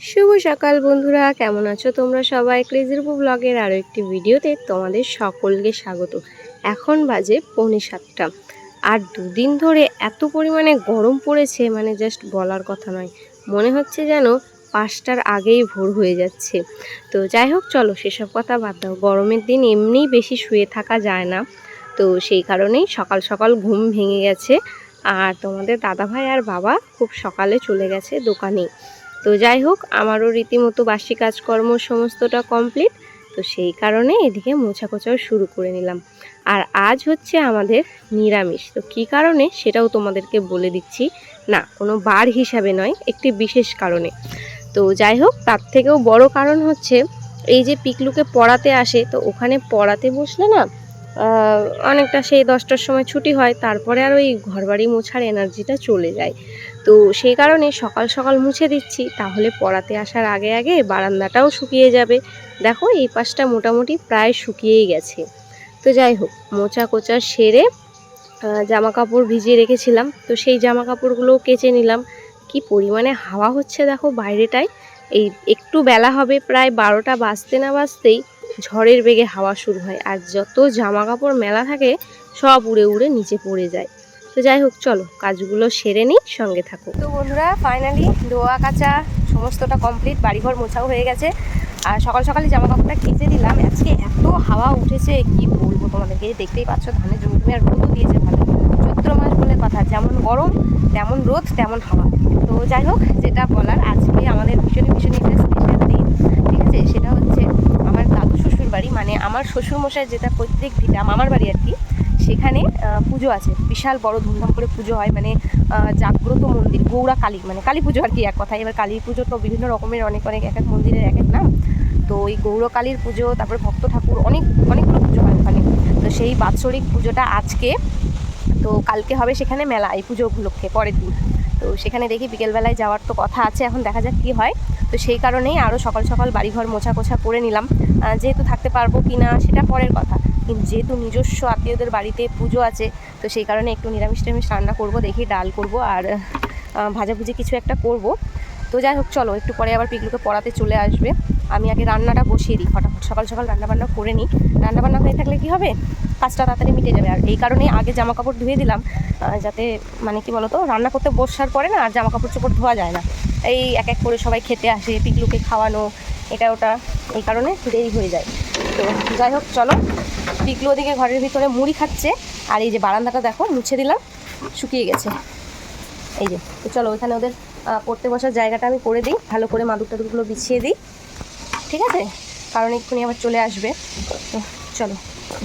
শুভ সকাল বন্ধুরা, কেমন আছো তোমরা সবাই? ক্রেজির ব্লগের আরও একটি ভিডিওতে তোমাদের সকলকে স্বাগত। এখন বাজে পৌনে সাতটা। আর দুদিন ধরে এত পরিমাণে গরম পড়েছে মানে জাস্ট বলার কথা নয়। মনে হচ্ছে যেন পাঁচটার আগেই ভোর হয়ে যাচ্ছে। তো যাই হোক, চলো সেসব কথা বাদ দাও। গরমের দিন এমনিই বেশি শুয়ে থাকা যায় না। তো সেই কারণেই সকাল সকাল ঘুম ভেঙে গেছে। আর তোমাদের দাদাভাই আর বাবা খুব সকালে চলে গেছে দোকানে। তো যাই হোক, আমারও রীতিমতো বাসি কাজকর্ম সমস্তটা কমপ্লিট তো সেই কারণে এদিকে মোছা কোচাও শুরু করে নিলাম। আর আজ হচ্ছে আমাদের নিরামিষ, তো কী কারণে সেটাও তোমাদেরকে বলে দিচ্ছি। না, কোনো বার হিসাবে নয়, একটি বিশেষ কারণে। তো যাই হোক, তার থেকেও বড় কারণ হচ্ছে, এই যে পিকলুকে পড়াতে আসে, তো ওখানে পড়াতে বসলে না অনেকটা সেই দশটার সময় ছুটি হয়, তারপরে আর ওই ঘরবাড়ি মোছার এনার্জিটা চলে যায়। তো সেই কারণে সকাল সকাল মুছে দিচ্ছি। তাহলে পড়াতে আসার আগে আগে বারান্দাটাও শুকিয়ে যাবে। দেখো এই পাশটা মোটামুটি প্রায় শুকিয়েই গেছে। তো যাই হোক, মোচা কোচা সেরে জামা কাপড় ভিজিয়ে রেখেছিলাম। তো সেই জামা কাপড়গুলোও কেচে নিলাম। কি পরিমাণে হাওয়া হচ্ছে দেখো বাইরেটায়। এই একটু বেলা হবে, প্রায় বারোটা বাজতে না বাজতেই ঝড়ের বেগে হাওয়া শুরু হয়। আর যত জামা কাপড় মেলা থাকে, সব উড়ে উড়ে নিচে পড়ে যায়। তো যাই হোক, চলো, কাজগুলো সেরে নিই, সঙ্গে থাকো। তো বন্ধুরা ফাইনালি ধোয়া, কাচা, সমস্তটা কমপ্লিট বাড়িঘর মোছাও হয়ে গেছে। আর সকাল সকালে জামা কাপড়টা কেচে দিলাম। আজকে এত হাওয়া উঠেছে, কি বলব তোমাদেরকে? দেখতেই পাচ্ছ, ধানের জমি আর রোদও দিয়েছে ভালো। চৈত্র মাস বলে কথা, যেমন গরম, তেমন রোদ, তেমন হাওয়া। তো যাই হোক, যেটা বলার, আজকে আমাদের ভীষণই ভীষণ একটা স্পেশাল দিন, ঠিক আছে? সেটা হচ্ছে আমার দাদু শ্বশুর বাড়ি মানে আমার শ্বশুর মশাই যেটা প্রত্যেক ভিটা মামার বাড়ি আর কি সেখানে পুজো আছে। বিশাল বড় ধুমধাম করে পুজো হয়। মানে জাগ্রত মন্দির গৌরা কালী। মানে কালী পুজো আর কি এক কথায়। এবার কালী পুজো তো বিভিন্ন রকমের, অনেক অনেক, এক এক মন্দিরের এক এক নাম। তো ওই গৌর কালীর পুজো, তারপরে ভক্ত ঠাকুর, অনেক, অনেকগুলো পুজো হয় ওখানে। তো সেই বাৎসরিক পুজোটা আজকে। তো কালকে হবে সেখানে মেলা, এই পুজো উপলক্ষে, পরের দিন। তো সেখানে দেখি বিকেলবেলায় যাওয়ার তো কথা আছে, এখন দেখা যাক কী হয়। তো সেই কারণেই আরও সকাল সকাল বাড়িঘর মোছা কোছা করে নিলাম। যেহেতু থাকতে পারব কি না সেটা পরের কথা। যেহেতু নিজস্ব আত্মীয়দের বাড়িতে পুজো আছে, তো সেই কারণে একটু নিরামিষ টিরামিষ রান্না করব, দেখি ডাল করব আর ভাজাভুজি কিছু একটা করব। তো যাই হোক, চলো, একটু পরে আবার পিকলুকে পড়াতে চলে আসবে। আমি আগে রান্নাটা বসিয়ে দিই, ফটাফট, সকাল সকাল রান্নাবান্না করে নিই। রান্নাবান্না হয়ে থাকলে কি হবে? কাজটা তাড়াতাড়ি মিটে যাবে। আর এই কারণেই আগে জামা কাপড় ধুয়ে দিলাম যাতে মানে কি বলতো, রান্না করতে বসার পরে না আর জামা কাপড় চোপড় ধোয়া যায় না। এই এক এক করে সবাই খেতে আসে, পিকলুকে খাওয়ানো, এটা ওটা, এই কারণে দেরি হয়ে যায়। তো যাই হোক, চলো। পিকলু ওদিকে ঘরের ভিতরে মুড়ি খাচ্ছে। আর এই যে বারান্দাটা দেখো, মুছে দিলাম, শুকিয়ে গেছে। এই যে, তো চলো ওইখানে ওদের পড়তে বসার জায়গাটা আমি করে দিই। ভালো করে মাদুর টাদুরগুলো বিছিয়ে দিই। ঠিক আছে? কারণ এক্ষুনি আবার চলে আসবে। তো চলো,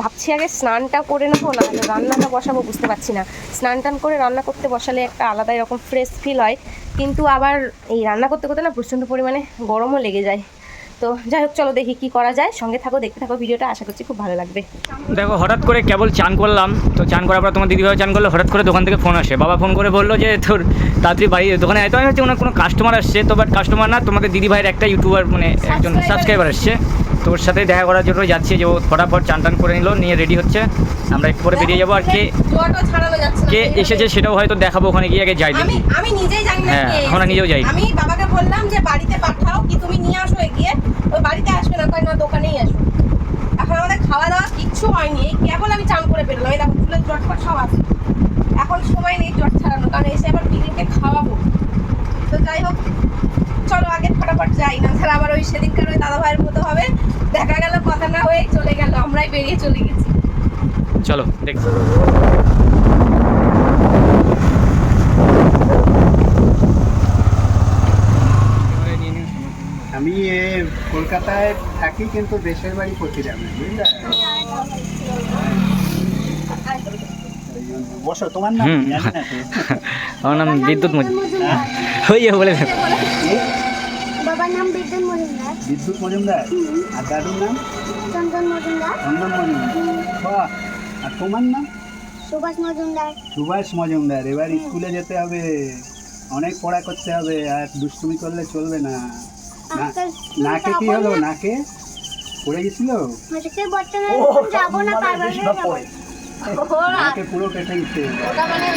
ভাবছি আগে স্নানটা করে নেব, না রান্নাটা বসাবো, বুঝতে পারছি না। স্নান টান করে রান্না করতে বসালে একটা আলাদা এরকম ফ্রেশ ফিল হয়। কিন্তু আবার এই রান্না করতে করতে না প্রচণ্ড পরিমাণে গরমও লেগে যায়। তো যাই হোক চলো দেখি কি করা যায়। সঙ্গে থাকো দেখতে থাকো ভিডিওটা আশা করছি খুব ভালো লাগবে। দেখো হঠাৎ করে কেবল চান করলাম। তো চান করার পর তোমার দিদিভাই চান করল হঠাৎ করে দোকান থেকে ফোন আসে। বাবা ফোন করে বলল যে তোর তাড়াতাড়ি বাড়ি দোকানে এত হচ্ছে ওনার কোনো কাস্টমার আসছে। তো বাট কাস্টমার না তোমাকে দিদিভাইয়ের একটা ইউটিউবার মানে একজন সাবস্ক্রাইবার আসছে। তো ওর সাথে দেখা করার জন্য যাচ্ছি। যে ও ফটাফট চান টান করে নিল নিয়ে রেডি হচ্ছে। আমরা একটু পরে বেরিয়ে যাব। আর কে কে এসেছে সেটাও হয়তো দেখাবো ওখানে গিয়ে আগে যাই আমি দেখি। আমি নিজেই জানি না হ্যাঁ। আমরা নিজেও যাই। আমি বাবাকে বললাম যে বাড়িতে পাঠাও কি তুমি নিয়ে আসো এগিয়ে? ওই বাড়িতে আসবে না কয় না দোকানেই আসো এখন আমাদের খাওয়া দাওয়া কিচ্ছু হয়নি। এই কেবল আমি চান করে বেরোলাম এই দেখো চুলের জটফট সব আছে। এখন সময় নেই জট ছাড়ানো কারণ এসে আবার পিকনিককে খাওয়াবো। তো যাই হোক চলো আগে ফটাফট যাই না তাহলে আবার ওই সেদিনকার ওই দাদা ভাইয়ের মতো হবে। দেখা গেল কথা না হয়ে চলে গেল আমরাই বেরিয়ে চলে গেছি। চলো দেখছি। আমি এ কলকাতায় থাকি কিন্তু দেশের বাড়ি পশ্চিমে বুঝলে? বসো তোমার নাম। আমার নাম বিদ্যুৎ মজুমদার। ওই যে বলে দেখ বাবার নাম বিদ্যুৎ মজুমদার বিদ্যুৎ মজুমদার? আর দাদুর নাম? চন্দন মজুমদার। চন্দন মজুমদার। বাহ। আর তোমার নাম? সুভাষ মজুমদার। সুভাষ মজুমদার। এবার স্কুলে যেতে হবে। অনেক পড়া করতে হবে। আর দুষ্টুমি করলে চলবে না। না- নাকে কি হলো? নাকে পড়ে গেছিল? আজকে বর্তমানে না পুরো কেটে দিতে ওটা মানে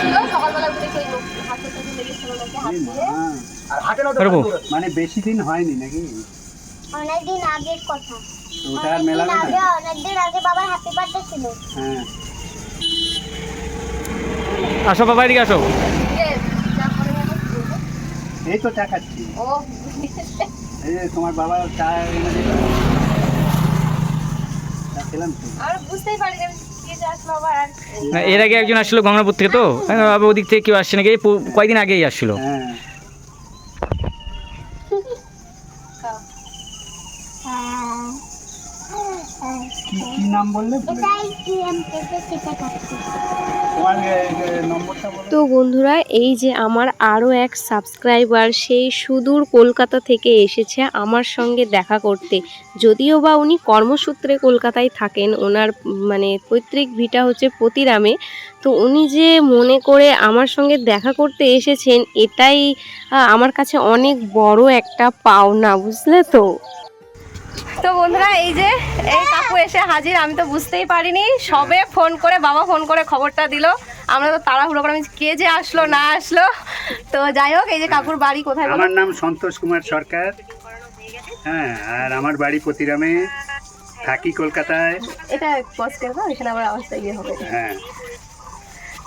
ছিল সকালবেলা উঠে সেই হাতে লেগেছিল নাকি হাত দিয়ে করব মানে বেশি দিন হয়নি নাকি? অনেকদিন আগের কথা। ওটা আর অনেকদিন আগে আগে বাবার হ্যাপি বার্থডে ছিল। হ্যাঁ। আসো বাবা এদিকে আসো। এই তো চা খাচ্ছি। ও। এই তোমার বাবা চা এনে দিল। খেলাম তো। আর বুঝতেই পারি আসলো এর আগে একজন আসছিল গঙ্গাপুর থেকে তো ওদিক থেকে কেউ আসছে নাকি কয়েকদিন আগেই আসছিল কি কি নাম বললে? তো বন্ধুরা এই যে আমার আরও এক সাবস্ক্রাইবার সেই সুদূর কলকাতা থেকে এসেছে আমার সঙ্গে দেখা করতে। যদিও বা উনি কর্মসূত্রে কলকাতায় থাকেন ওনার মানে পৈতৃক ভিটা হচ্ছে পতিরামে তো উনি যে মনে করে আমার সঙ্গে দেখা করতে এসেছেন এটাই আমার কাছে অনেক বড় একটা পাওনা বুঝলে তো? তো বন্ধুরা এই যে এই কাকু এসে হাজির আমি তো বুঝতেই পারিনি। সবে ফোন করে বাবা ফোন করে খবরটা দিল। আমরা তো তাড়াহুড়ো করে আমি কে যে আসলো না আসলো। তো যাই হোক এই যে কাকুর বাড়ি কোথায় আমার নাম সন্তোষ কুমার সরকার। হ্যাঁ আর আমার বাড়ি প্রতিরামে থাকি কলকাতায়। এটা পজ করে দাও এখানে আবার আওয়াজটা ইয়ে হবে। হ্যাঁ।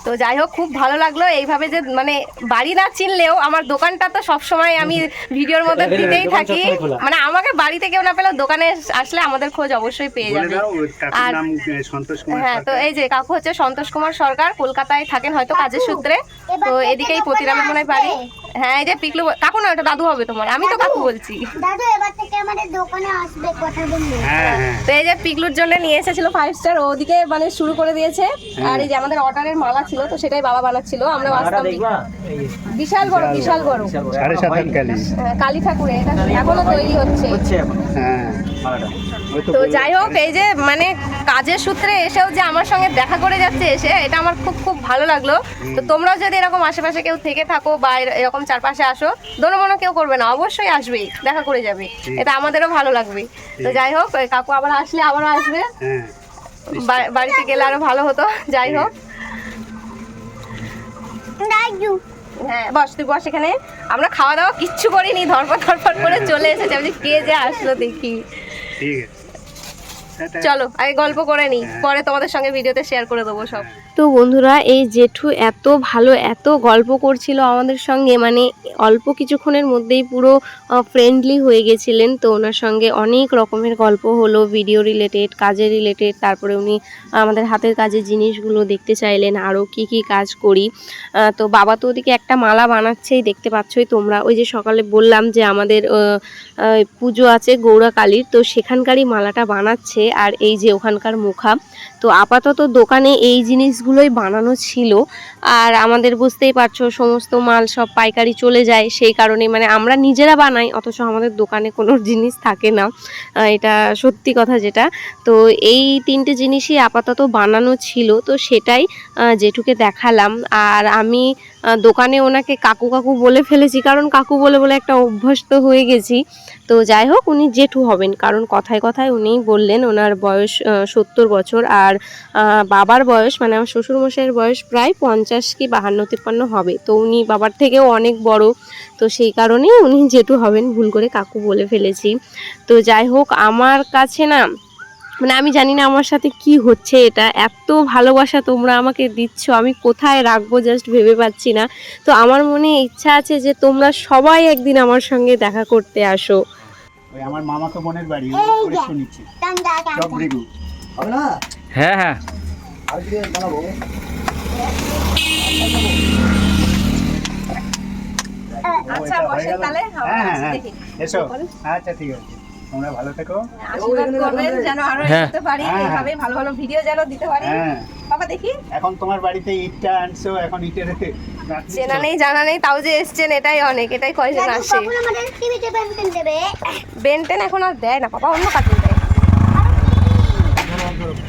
তো যাই হোক খুব ভালো লাগল। এইভাবে যে মানে বাড়ি না চিনলেও আমার দোকানটা তো সবসময় আমি ভিডিওর মধ্যে দিতেই থাকি। মানে আমাকে বাড়িতে কেউ না পেলেও দোকানে আসলে আমাদের খোঁজ অবশ্যই পেয়ে যাবে। আর- হ্যাঁ তো এই যে কাকু হচ্ছে সন্তোষ কুমার সরকার কলকাতায় থাকেন হয়তো কাজের সূত্রে। তো এদিকেই প্রতিরামে মনে হয় বাড়ি। হ্যাঁ এই যে পিকলু কাকু না ওটা দাদু হবে তোমার। আমি তো কাকু বলছি। দাদু এবার থেকে আমাদের হ্যাঁ হ্যাঁ। তো এই যে পিকলুর জন্য নিয়ে এসেছিল ফাইভ স্টার ওদিকে মানে শুরু করে দিয়েছে। আর এই যে আমাদের অর্ডারের মালা ছিল তো সেটাই বাবা বানাচ্ছিল। আমরা আসতাম বিশাল বড় বিশাল বড়। সাড়ে সাত হ্যাঁ, কালী ঠাকুরে এটা এখনও তৈরি হচ্ছে। হ্যাঁ। তো যাই হোক এই যে মানে কাজের সূত্রে এসেও যে আমার সঙ্গে দেখা করে যাচ্ছে এসে এটা আমার খুব খুব ভালো লাগল। তো তোমরাও যদি এরকম আশেপাশে কেউ থেকে থাকো বা এরকম চারপাশে আসো দোনো মনে কেউ করবে না অবশ্যই আসবেই দেখা করে যাবে। এটা আমাদেরও ভালো লাগবে। তো যাই হোক কাকু আবার আসলে আবারও আসবে। হ্যাঁ বা- বাড়িতে গেলে আরও ভালো হতো যাই হোক। হ্যাঁ বস তুই বস এখানে। আমরা খাওয়া দাওয়া কিচ্ছু করিনি ধরপর ধরপর করে চলে এসেছে। আমি যে কে যে আসলো দেখি। ঠিক আছে। চলো আগে গল্প করে নিই। পরে তোমাদের সঙ্গে ভিডিওতে শেয়ার করে দেবো সব। তো বন্ধুরা, এই জেঠু এত ভালো, এত গল্প করছিল আমাদের সঙ্গে। মানে অল্প কিছুক্ষণের মধ্যেই পুরো ফ্রেন্ডলি হয়ে গেছিলেন। তো ওনার সঙ্গে অনেক রকমের গল্প হলো ভিডিও রিলেটেড কাজের রিলেটেড তারপরে উনি আমাদের হাতের কাজের জিনিসগুলো দেখতে চাইলেন আরও কি কি কাজ করি। তো বাবা তো ওদিকে একটা মালা বানাচ্ছেই, দেখতে পাচ্ছই তোমরা। ওই যে সকালে বললাম যে আমাদের পুজো আছে গৌরা কালীর তো সেখানকারই মালাটা বানাচ্ছে। আর এই যে ওখানকার মুখা, তো আপাতত দোকানে এই জিনিসগুলোই বানানো ছিল। আর আমাদের বুঝতেই পারছ, সমস্ত মাল সব পাইকারি চলে যায়। সেই কারণে মানে আমরা নিজেরা বানাই, অথচ আমাদের দোকানে কোনো জিনিস থাকে না। এটা সত্যি কথা যেটা। তো এই তিনটে জিনিসই আপাতত বানানো ছিল। তো সেটাই জেঠুকে দেখালাম। আর আমি দোকানে ওনাকে কাকু কাকু বলে ফেলেছি, কারণ কাকু বলে বলে একটা অভ্যস্ত হয়ে গেছি। তো যাই হোক, উনি জেঠু হবেন, কারণ কথায় কথায় উনিই বললেন, ওনার বয়স সত্তর বছর। আর বাবার বয়স মানে আমার শ্বশুরমশাইয়ের বয়স প্রায় পঞ্চাশ কি বাহান্ন তিপ্পান্ন হবে। তো উনি বাবার থেকেও অনেক বড়। তো সেই কারণেই উনি জেঠু হবেন ভুল করে কাকু বলে ফেলেছি। তো যাই হোক আমার কাছে না মানে আমি জানি না আমার সাথে কি হচ্ছে এটা। এত ভালোবাসা তোমরা আমাকে দিচ্ছ আমি কোথায় রাখব জাস্ট ভেবে পাচ্ছি না। তো আমার মনে ইচ্ছা আছে যে তোমরা সবাই একদিন আমার সঙ্গে দেখা করতে আসো। আমার বাড়ি এই ওই আচ্ছা বসে তাহলে হ্যাঁ হ্যাঁ আসি হ্যাঁ এসো। আচ্ছা ঠিক আছে। তোমরা ভালো থেকো। আশীর্বাদ করবেন যেন আরও। পারি। এইভাবে ভালো ভালো ভিডিও যেন দিতে পারি। বাবা দেখি। এখন তোমার বাড়িতে ইটটা আনছো এখন ইটের চেনা নেই জানা নেই তাও যে এসছেন এটাই অনেক এটাই কয়জন আসে? কখন আমাদের টিভিতে পেন্টিং দেবে? বেনটেন এখন আর দেয় না বাবা অন্য কাটিং দেয়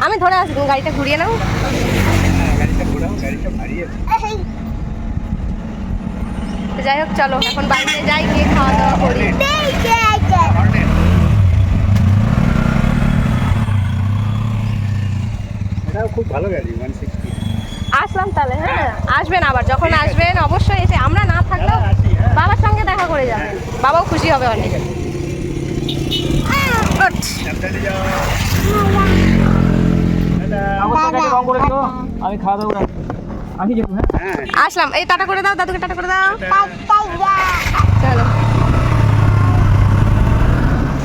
আমি ধরে আসি তুমি গাড়িটা ঘুরিয়ে নাও। যাই হোক চলো এখন বাড়িতে যাই গিয়ে খাওয়া দাওয়া করি। খুব ভালো গাড়ি ওয়ান সিক্সটি আসলাম তাহলে হ্যাঁ আসবেন আবার যখন আসবেন অবশ্যই এসে আমরা না থাকলেও বাবার সঙ্গে দেখা করে যাবেন। বাবাও খুশি হবে অনেক। আমি খাওয়া দাওয়া করে আমি যাব হ্যাঁ আসলাম। এই টাটা করে দাও দাদুকে টাটা করে দাও। চলো।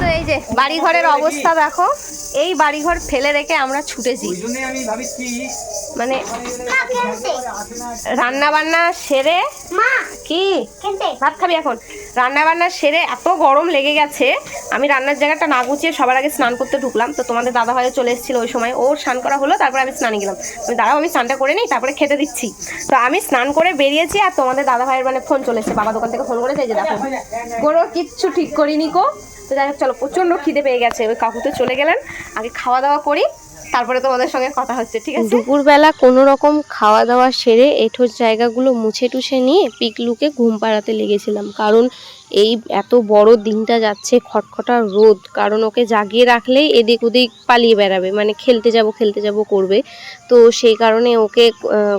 তো এই যে বাড়ি ঘরের অবস্থা দেখো এই বাড়ি ঘর ফেলে রেখে আমরা ছুটেছি। আমি মানে রান্না বান্না সেরে মা কি? ভাত খাবি এখন? রান্না বান্না সেরে এত গরম লেগে গেছে আমি রান্নার জায়গাটা না গুছিয়ে সবার আগে স্নান করতে ঢুকলাম। তো তোমাদের দাদা ভাইও চলে এসেছিল ওই সময়। ওর স্নান করা হলো তারপরে আমি স্নানে গেলাম। আমি দাঁড়াও আমি স্নানটা করে নিই তারপরে খেতে দিচ্ছি। তো আমি স্নান করে বেরিয়েছি আর তোমাদের দাদা ভাইয়ের মানে ফোন চলে এসেছে বাবা দোকান থেকে ফোন করেছে যে দেখো কোনো কিচ্ছু ঠিক করিনি কো তো যাই হোক, চলো, প্রচণ্ড খিদে পেয়ে গেছে। ওই কাকু তো চলে গেলেন। আগে খাওয়া দাওয়া করি, তারপরে তোমাদের সঙ্গে কথা হচ্ছে, ঠিক আছে? দুপুরবেলা কোনো রকম খাওয়া দাওয়া সেরে এঠোর জায়গাগুলো মুছে টুছে নিয়ে পিকলুকে ঘুম পাড়াতে লেগেছিলাম। কারণ এই এত বড় দিনটা যাচ্ছে, খটখটা রোদ। কারণ ওকে জাগিয়ে রাখলেই এদিক ওদিক পালিয়ে বেড়াবে। মানে খেলতে যাব খেলতে যাব করবে। তো সেই কারণে ওকে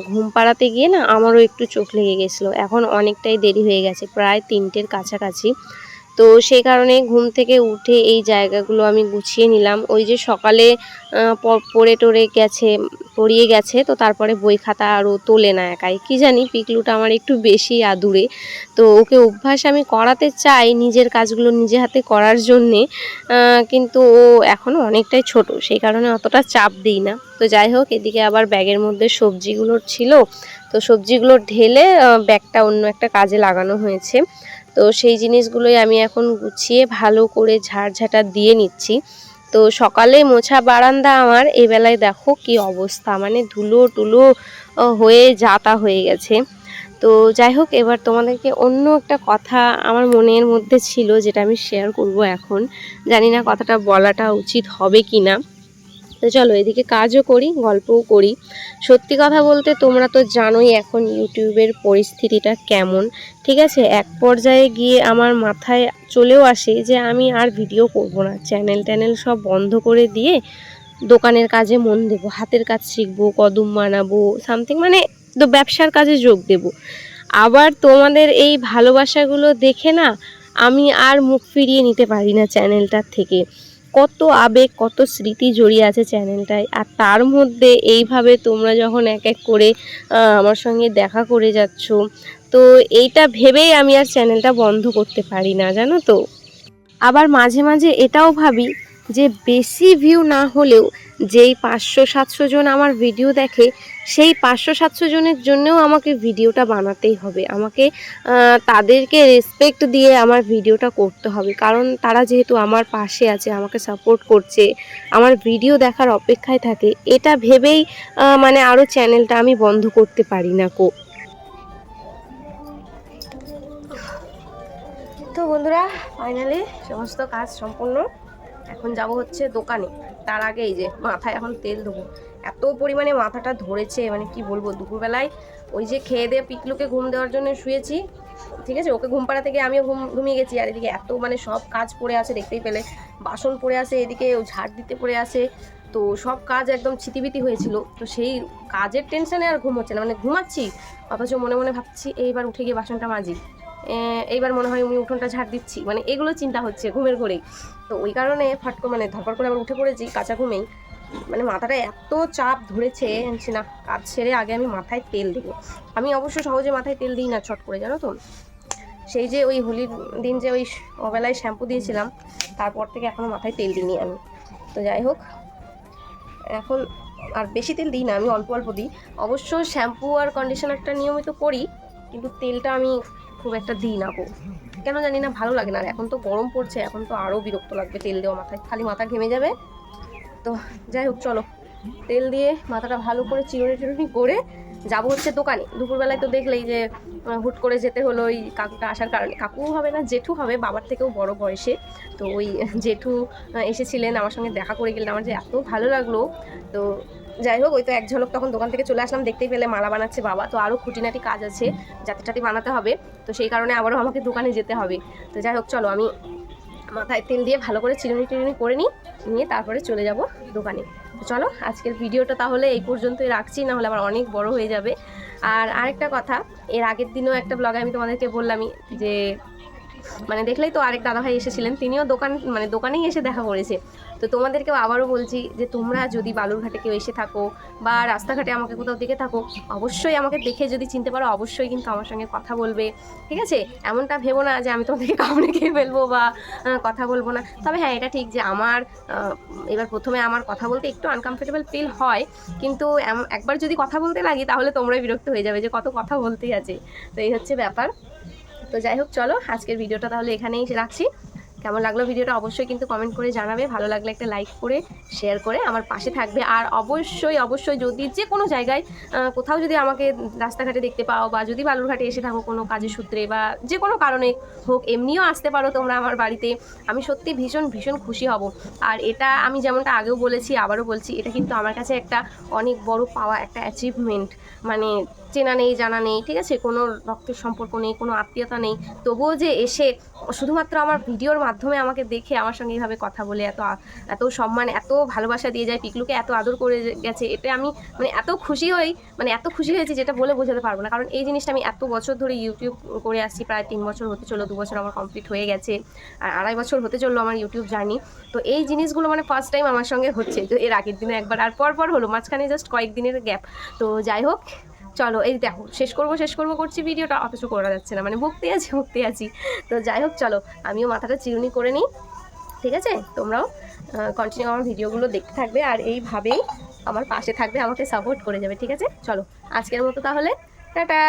ঘুম পাড়াতে গিয়ে না আমারও একটু চোখ লেগে গেছিল। এখন অনেকটাই দেরি হয়ে গেছে, প্রায় তিনটের কাছাকাছি। তো সেই কারণে ঘুম থেকে উঠে এই জায়গাগুলো আমি গুছিয়ে নিলাম। ওই যে সকালে পড়ে টরে গেছে, পড়িয়ে গেছে, তো তারপরে বই খাতা আরও তোলে না একাই। কি জানি, পিকলুটা আমার একটু বেশি আদুরে। তো ওকে অভ্যাস আমি করাতে চাই নিজের কাজগুলো নিজে হাতে করার জন্যে কিন্তু ও এখনও অনেকটাই ছোট, সেই কারণে অতটা চাপ দিই না। তো যাই হোক, এদিকে আবার ব্যাগের মধ্যে সবজিগুলো ছিল। তো সবজিগুলো ঢেলে ব্যাগটা অন্য একটা কাজে লাগানো হয়েছে। তো সেই জিনিসগুলোই আমি এখন গুছিয়ে ভালো করে ঝাড়ঝাঁটা দিয়ে নিচ্ছি। তো সকালে মোছা বারান্দা আমার এই বেলায় দেখো কি অবস্থা মানে ধুলো টুলো হয়ে যাতা হয়ে গেছে। তো যাই হোক, এবার তোমাদেরকে অন্য একটা কথা আমার মনের মধ্যে ছিল, যেটা আমি শেয়ার করব এখন। জানি না কথাটা বলাটা উচিত হবে কি না তো চলো এদিকে কাজও করি, গল্পও করি। সত্যি কথা বলতে তোমরা তো জানোই এখন ইউটিউবের পরিস্থিতিটা কেমন, ঠিক আছে? এক পর্যায়ে গিয়ে আমার মাথায় চলেও আসে যে আমি আর ভিডিও করব না। চ্যানেল ট্যানেল সব বন্ধ করে দিয়ে দোকানের কাজে মন দেব, হাতের কাজ শিখব, কদম বানাবো সামথিং মানে তো ব্যবসার কাজে যোগ দেব। আবার তোমাদের এই ভালোবাসাগুলো দেখে না আমি আর মুখ ফিরিয়ে নিতে পারি না চ্যানেলটার থেকে। কত আবেগ, কত স্মৃতি জড়িয়ে আছে চ্যানেলটায়। আর তার মধ্যে এইভাবে তোমরা যখন এক এক করে আমার সঙ্গে দেখা করে যাচ্ছ, তো এইটা ভেবেই আমি আর চ্যানেলটা বন্ধ করতে পারি না, জানো তো? আবার মাঝে মাঝে এটাও ভাবি যে বেশি ভিউ না হলেও যেই পাঁচশো সাতশো জন আমার ভিডিও দেখে, সেই পাঁচশো সাতশো জনের জন্যও আমাকে ভিডিওটা বানাতেই হবে। আমাকে তাদেরকে রেসপেক্ট দিয়ে আমার ভিডিওটা করতে হবে। কারণ তারা যেহেতু আমার পাশে আছে, আমাকে সাপোর্ট করছে, আমার ভিডিও দেখার অপেক্ষায় থাকে, এটা ভেবেই মানে আরও চ্যানেলটা আমি বন্ধ করতে পারি না কো। তো বন্ধুরা ফাইনালি সমস্ত কাজ সম্পূর্ণ। এখন যাব হচ্ছে দোকানে। তার আগে এই যে মাথায় এখন তেল দেবো। এত পরিমাণে মাথাটা ধরেছে মানে কি বলব, দুপুরবেলায় ওই যে খেয়ে দিয়ে পিকলুকে ঘুম দেওয়ার জন্য শুয়েছি, ঠিক আছে? ওকে ঘুম পাড়া থেকে আমিও ঘুম, ঘুমিয়ে গেছি। আর এদিকে এত মানে সব কাজ পড়ে আছে, দেখতেই পেলে। বাসন পড়ে আছে, এদিকে ঝাড় দিতে পড়ে আছে। তো সব কাজ একদম ছিতিবিতি হয়েছিল। তো সেই কাজের টেনশনে আর ঘুম হচ্ছে না। মানে ঘুমাচ্ছি, অথচ মনে মনে ভাবছি, এইবার উঠে গিয়ে বাসনটা মাজি। এইবার মনে হয় আমি উঠোনটা ঝাড় দিচ্ছি। মানে এগুলো চিন্তা হচ্ছে, ঘুমের ঘরেই তো ওই কারণে ফটকো মানে ধরপর করে আবার উঠে পড়েছি, কাঁচা ঘুমেই। মানে মাথাটা এত চাপ ধরেছে না, কাজ সেরে আগে আমি মাথায় তেল দেবো। আমি অবশ্য সহজে মাথায় তেল দিই না ছট করে, জানো তো? সেই যে ওই হোলির দিন যে ওই অবেলায় শ্যাম্পু দিয়েছিলাম, তারপর থেকে এখনও মাথায় তেল দিইনি আমি। তো যাই হোক, এখন আর বেশি তেল দিই না, আমি অল্প অল্প দিই। অবশ্য শ্যাম্পু আর কন্ডিশনারটা নিয়মিত করি, কিন্তু তেলটা আমি খুব একটা দিই না গো। কেন জানি না, ভালো লাগে না। আর এখন তো গরম পড়ছে, এখন তো আরও বিরক্ত লাগবে তেল দেওয়া মাথায়। খালি মাথা ঘেমে যাবে। তো যাই হোক, চলো। তেল দিয়ে মাথাটা ভালো করে চিরুনি টিরুনি করে যাব হচ্ছে দোকানে। দুপুরবেলায় তো দেখলেই যে হুট করে যেতে হলো ওই কাকুটা আসার কারণে। কাকু হবে না, জেঠু হবে, বাবার থেকেও বড় বয়সে। তো ওই জেঠু এসেছিলেন, আমার সঙ্গে দেখা করে গেলেন। আমার যে এত ভালো লাগল। তো যাই হোক, ওই তো এক ঝলক তখন দোকান থেকে চলে আসলাম, দেখতেই পেলে মালা বানাচ্ছে বাবা। তো আরও খুঁটিনাটি কাজ আছে যাতে টাতে বানাতে হবে। তো সেই কারণে আবারও আমাকে দোকানে যেতে হবে। তো যাই হোক, চলো, আমি মাথায় তেল দিয়ে ভালো করে চিরুনি টিরুনি করে নিই, নিয়ে তারপরে চলে যাব দোকানে। তো চলো, আজকের ভিডিওটা তাহলে এই পর্যন্তই রাখছি, না হলে আবার অনেক বড় হয়ে যাবে। আর আরেকটা কথা, এর আগের দিনও একটা ব্লগে আমি তোমাদেরকে বললামই যে মানে দেখলেই তো আরেক দাদাভাই এসেছিলেন, তিনিও দোকান মানে দোকানেই এসে দেখা করেছে। তো তোমাদেরকেও আবারও বলছি যে তোমরা যদি বালুরঘাটে কেউ এসে থাকো বা রাস্তাঘাটে আমাকে কোথাও দেখে থাকো, অবশ্যই আমাকে দেখে যদি চিনতে পারো, অবশ্যই কিন্তু আমার সঙ্গে কথা বলবে। ঠিক আছে? এমনটা ভেবো না যে আমি তোমাদেরকে কামড়ে খেয়ে ফেলব বা কথা বলব না। তবে হ্যাঁ এটা ঠিক যে আমার এবার প্রথমে আমার কথা বলতে একটু আনকমফোর্টেবল ফিল হয়। কিন্তু একবার যদি কথা বলতে লাগি, তাহলে তোমরাই বিরক্ত হয়ে যাবে যে কত কথা বলতেই আছে। তো এই হচ্ছে ব্যাপার। তো যাই হোক, চলো আজকের ভিডিওটা তাহলে এখানেই রাখছি। কেমন লাগল ভিডিওটা অবশ্যই কিন্তু কমেন্ট করে জানাবে। ভালো লাগলে একটা লাইক করে শেয়ার করে আমার পাশে থাকবে। আর অবশ্যই অবশ্যই যদি যে কোনো জায়গায় কোথাও যদি আমাকে রাস্তাঘাটে দেখতে পাও বা যদি বালুরঘাটে এসে থাকো কোনো কাজের সূত্রে বা যে কোনো কারণে হোক, এমনিও আসতে পারো তোমরা আমার বাড়িতে। আমি সত্যি ভীষণ ভীষণ খুশি হব। আর এটা আমি যেমনটা আগেও বলেছি, আবারও বলছি, এটা কিন্তু আমার কাছে একটা অনেক বড় পাওয়া একটা অ্যাচিভমেন্ট মানে চেনা নেই, জানা নেই, ঠিক আছে? কোনো রক্তের সম্পর্ক নেই, কোনো আত্মীয়তা নেই। তবুও যে এসে শুধুমাত্র আমার ভিডিওর মাধ্যমে আমাকে দেখে আমার সঙ্গে এইভাবে কথা বলে এত এত সম্মান, এত ভালোবাসা দিয়ে যায়, পিকলুকে এত আদর করে গেছে, এতে আমি মানে এত খুশি হই মানে এত খুশি হয়েছি যেটা বলে বোঝাতে পারব না। কারণ এই জিনিসটা আমি এত বছর ধরে ইউটিউব করে আসছি, প্রায় তিন বছর হতে চলো দু বছর আমার কমপ্লিট হয়ে গেছে, আর আড়াই বছর হতে চলল আমার ইউটিউব জার্নি। তো এই জিনিসগুলো মানে ফার্স্ট টাইম আমার সঙ্গে হচ্ছে। তো এর আগের দিনে একবার, আর পর পর হলো, মাঝখানে জাস্ট কয়েকদিনের গ্যাপ তো যাই হোক চলো, এই দেখো, শেষ করব শেষ করব করছি ভিডিওটা, অথচ করা যাচ্ছে না মানে ভক্তি আছি ভক্তি আছি। তো যাই হোক, চলো, আমিও মাথাটা চিরুনি করে নিই, ঠিক আছে? তোমরাও কন্টিনিউ আমার ভিডিওগুলো দেখতে থাকবে, আর এইভাবেই আমার পাশে থাকবে, আমাকে সাপোর্ট করে যাবে, ঠিক আছে? চলো, আজকের মতো তাহলে, টাটা!